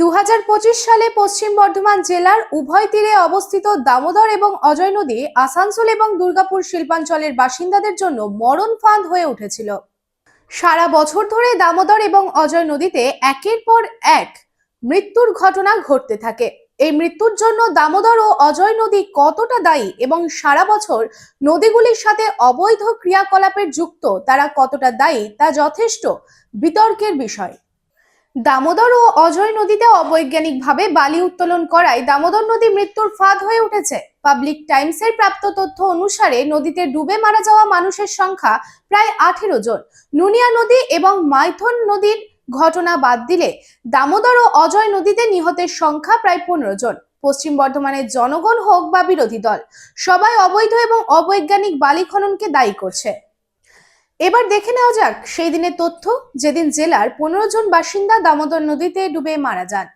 দু হাজার পঁচিশ সালে পশ্চিম বর্ধমান জেলার উভয় তীরে অবস্থিত দামোদর এবং অজয় নদী আসানসোল এবং দুর্গাপুর শিল্পাঞ্চলের বাসিন্দাদের জন্য মরণ ফাঁদ হয়ে উঠেছিল। সারা বছর ধরে দামোদর এবং অজয় নদীতে একের পর এক মৃত্যুর ঘটনা ঘটতে থাকে। এই মৃত্যুর জন্য দামোদর ও অজয় নদী কতটা দায়ী এবং সারা বছর নদীগুলির সাথে অবৈধ ক্রিয়াকলাপের যুক্ত তারা কতটা দায়ী তা যথেষ্ট বিতর্কের বিষয়। দামোদর ও অজয় নদীতে অবৈজ্ঞানিকভাবে বালি উত্তোলন করায় দামোদর নদী মৃত্যুর ফাঁদ হয়ে উঠেছে। পাবলিক টাইমসের প্রাপ্ত তথ্য অনুসারে নদীতে ডুবে মারা যাওয়া মানুষের সংখ্যা প্রায় আঠেরো জন। নুনিয়া নদী এবং মাইথন নদীর ঘটনা বাদ দিলে দামোদর ও অজয় নদীতে নিহতের সংখ্যা প্রায় পনেরো জন। পশ্চিম বর্ধমানের জনগণ হোক বা বিরোধী দল, সবাই অবৈধ এবং অবৈজ্ঞানিক বালি খননকে দায়ী করছে। এবার দেখে নেওয়া যাক সেই দিনের তথ্য, যেদিন জেলার পনেরো জন বাসিন্দা দামোদর নদীতে ডুবে মারা যান।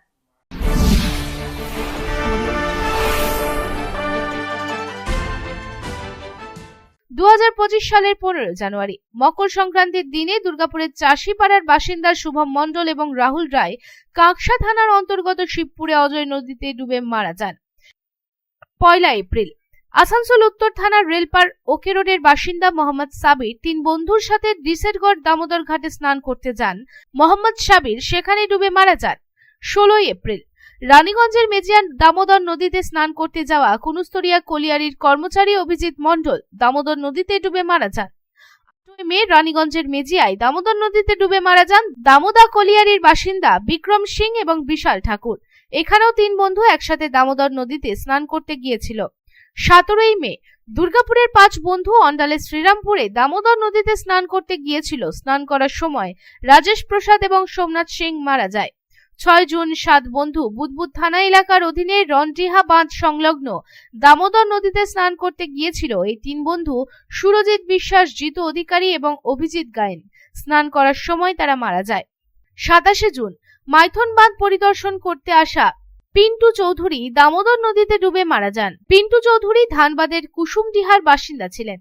দু হাজার পঁচিশ সালের পনেরো জানুয়ারি, মকর সংক্রান্তির দিনে দুর্গাপুরের চাষিপাড়ার বাসিন্দা শুভম মণ্ডল এবং রাহুল রায় কাঁকসা থানার অন্তর্গত শিবপুরে অজয় নদীতে ডুবে মারা যান। পয়লা এপ্রিল আসানসোল উত্তর থানার রেলপার ওকে রোডের বাসিন্দা মোহাম্মদ সাবির তিন বন্ধুর সাথে ডিসেরগড় দামোদর ঘাটে স্নান করতে যান। মোহাম্মদ সাবির সেখানে ডুবে মারা যান। ষোলোই এপ্রিল। রানীগঞ্জের মেজিয়ান দামোদর নদীতে স্নান করতে যাওয়া কুনুস্তরিয়া কলিয়ারির কর্মচারী অভিজিৎ মণ্ডল দামোদর নদীতে ডুবে মারা যান। মে রানীগঞ্জের মেজিয়ায় দামোদর নদীতে ডুবে মারা যান দামোদা কলিয়ারির বাসিন্দা বিক্রম সিং এবং বিশাল ঠাকুর। এখানেও তিন বন্ধু একসাথে দামোদর নদীতে স্নান করতে গিয়েছিল। সতেরোই মে, দুর্গাপুরের পাঁচ বন্ধু অন্ডালে শ্রীরামপুরে দামোদর নদীতে স্নান করতে গিয়েছিল। স্নান করার সময় রাজেশ প্রসাদ এবং সোমনাথ সিং মারা যায়। ছয় জুন সাত বন্ধু বুদবুদ থানা এলাকার অধীনে রনডিহা বাঁধ সংলগ্ন দামোদর নদীতে স্নান করতে গিয়েছিল। এই তিন বন্ধু সুরজিৎ বিশ্বাস, জিতু অধিকারী এবং অভিজিৎ গায়েন। স্নান করার সময় তারা মারা যায়। সাতাশে জুন, মাইথন বাঁধ পরিদর্শন করতে আসা পিন্টু চৌধুরী দামোদর নদীতে ডুবে মারা যান। পিন্টু চৌধুরী ধানবাদের কুসুমডিহার বাসিন্দা ছিলেন।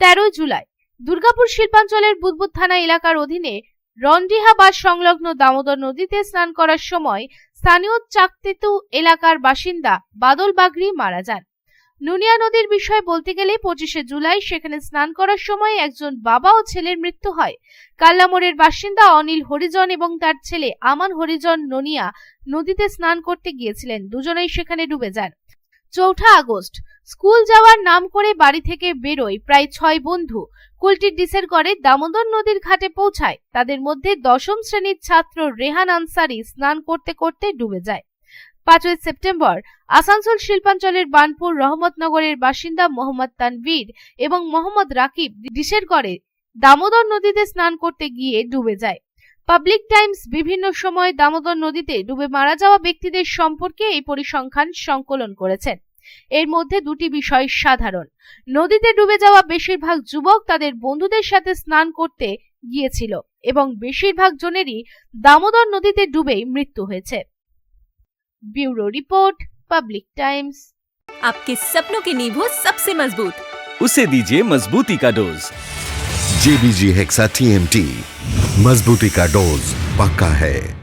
তেরোই জুলাই, দুর্গাপুর শিল্পাঞ্চলের বুদবুদ থানা এলাকার অধীনে রন্ডিহাবাদ সংলগ্ন দামোদর নদীতে স্নান করার সময় স্থানীয় চাকতেতু এলাকার বাসিন্দা বাদল বাগরি মারা যান। নুনিয়া নদীর বিষয়ে বলতে গেলে পঁচিশে জুলাই সেখানে স্নান করার সময় একজন বাবা ও ছেলের মৃত্যু হয়। কাল্লামোড়ের বাসিন্দা অনিল হরিজন এবং তার ছেলে আমান হরিজন ননিয়া নদীতে স্নান করতে গিয়েছিলেন। দুজনেই সেখানে ডুবে যান। চৌঠা আগস্ট, স্কুল যাওয়ার নাম করে বাড়ি থেকে বেরোয় প্রায় ছয় বন্ধু। কুলটির ডিসের করে দামোদর নদীর ঘাটে পৌঁছায়। তাদের মধ্যে দশম শ্রেণির ছাত্র রেহান আনসারি স্নান করতে করতে ডুবে যায়। পাঁচই সেপ্টেম্বর আসানসোল শিল্পাঞ্চলের বানপুর রহমতনগরের বাসিন্দা মোহাম্মদ তানভীর এবং মোহাম্মদ রাকিব ডিসের করে দামোদর নদীতে স্নান করতে গিয়ে ডুবে যায়। পাবলিক টাইমস বিভিন্ন সময় দামোদর নদীতে ডুবে মারা যাওয়া ব্যক্তিদের সম্পর্কে এই পরিসংখ্যান সংকলন করেছেন। এর মধ্যে দুটি বিষয় সাধারণ। নদীতে ডুবে যাওয়া বেশিরভাগ যুবক তাদের বন্ধুদের সাথে স্নান করতে গিয়েছিল এবং বেশিরভাগ জনেরই দামোদর নদীতে ডুবেই মৃত্যু হয়েছে। Bureau report Public Times. आपके सपनों की नींव हो सबसे मज़बूत। उसे दीजिए मजबूती का डोज। जेबीजी हेक्सा टीएमटी मजबूती का डोज पक्का है।